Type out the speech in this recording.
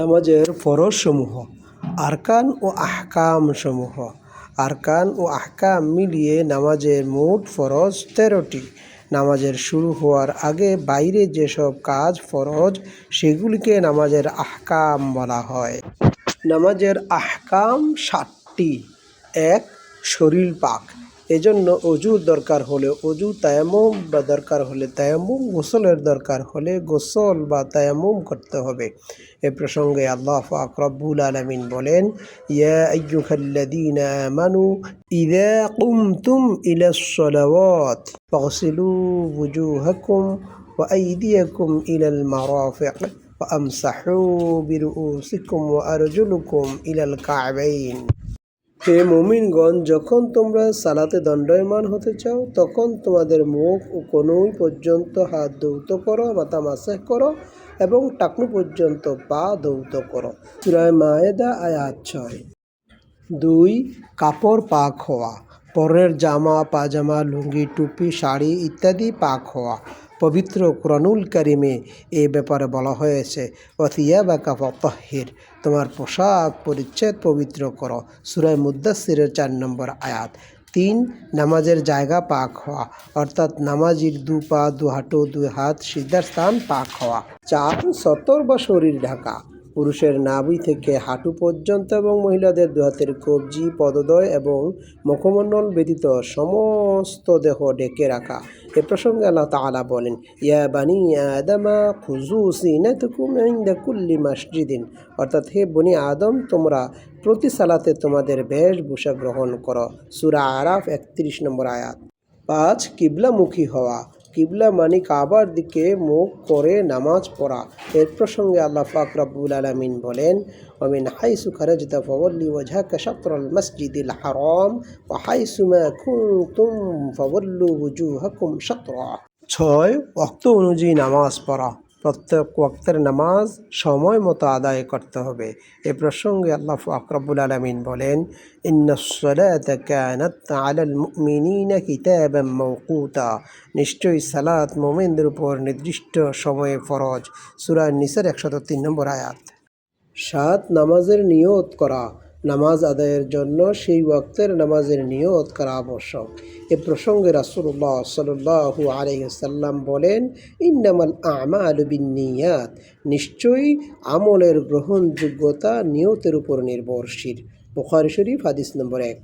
নামাজের ফরজসমূহ, আরকান ও আহকাম সমূহ আরকান ও আহকাম মিলিয়ে নামাজের মোট ফরজ তেরোটি। নামাজের শুরু হওয়ার আগে বাইরে যেসব কাজ ফরজ, সেগুলিকে নামাজের আহকাম বলা হয়। নামাজের আহকাম সাতটি। এক, শরীর পাক। এজন্য অজুর দরকার হলে অজু তায়াম্মুম বা দরকার হলে তায়াম্মুম গোসলের দরকার হলে গোসল বা তায়াম্মুম করতে হবে এ প্রসঙ্গে আল্লাহ পাক রব্বুল আলামিন বলেন ইয়া আইয়ুহাল্লাযীনা আমানু ইযা কুমতুম ইলাস সালাওয়াত ফাগসিলু ওয়ুজুহাকুম ওয়া আইদিয়াকুম ইলাল মারাফিক وأمسحوا برؤوسكم وأرجلكم إلى الكعبين হে মুমিনগণ, যখন তোমরা সালাতে দণ্ডায়মান হতে চাও, তখন তোমাদের মুখ ও কনুই পর্যন্ত হাত দৌত করো, মাথা মাসে করো এবং টাকনু পর্যন্ত পা দৌত করো। চূড়ায় মায়েদা, আয়াত ছয়। দুই, কাপড় পাক হওয়া। পরের জামা, পাজামা, লুঙ্গি, টুপি, শাড়ি ইত্যাদি পাক হওয়া। পবিত্র কোরআনুল কারিমে এ ব্যাপারে বলা হয়েছে অথিয়া বা কাফাহির তোমার পোশাক পরিচ্ছেদ পবিত্র করো। সুরায় মুদাসিরের চার নম্বর আয়াত। তিন, নামাজের জায়গা পাক হওয়া, অর্থাৎ নামাজির দু পা, দু হাঁটু, দুই হাত সিদ্ধার স্থান পাক হওয়া। চার সতর বা শরীর ঢাকা। পুরুষের নাভি থেকে হাঁটু পর্যন্ত এবং মহিলাদের দু হাতের কবজি, পদদয় এবং মুখমণ্ডল ব্যতীত সমস্ত দেহ ডেকে রাখা। এ প্রসঙ্গে আল্লাহ তাআলা বলেন, ইয়া বানি আদামা খুজু সিনাতুকুম ইনদা কুল্লি মসজিদিন। অর্থাৎ, হে বনি আদম, তোমরা প্রতি সালাতে তোমাদের বেশভূষা গ্রহণ করো। সুরা আরাফ একত্রিশ নম্বর আয়াত। পাঁচ, কিবলামুখী হওয়া। কিবলা মানে কাবার দিকে মুখ করে নামাজ পড়া। এর প্রসঙ্গে আল্লাহ ফাক রব্বুল আলমিন বলেন অমিন হাই সুখারে যেটা ফবল্লি ওঝা কাশাতরল মসজিদিল হারম ও হাইসুমা খুন তুম ফবল্লু বুজু হকুম ছয় অক্ত অনুযায়ী নামাজ পড়া। প্রত্যেক ওক্তের নামাজ সময় মতো আদায় করতে হবে। এ প্রসঙ্গে আল্লাহ আকরবুল আলমিন বলেন নিশ্চয়ই সালাত মোমেনদের উপর নির্দিষ্ট সময়ে ফরজ। সুরা নিসের একশত তিন নম্বর আয়াত। সাত নামাজের নিয়ত করা। নামাজ আদায়ের জন্য সেই ওয়াক্তের নামাজের নিয়ত করা আবশ্যক। এ প্রসঙ্গে রাসুল্লাহ সাল্লু আলহিসাল্লাম বলেন, ইন্নামাল আমাল নিয়াত নিশ্চয়ই আমলের গ্রহণযোগ্যতা নিয়তের উপর নির্ভরশীল। বুখারি শরীফ, হাদিস নম্বর এক।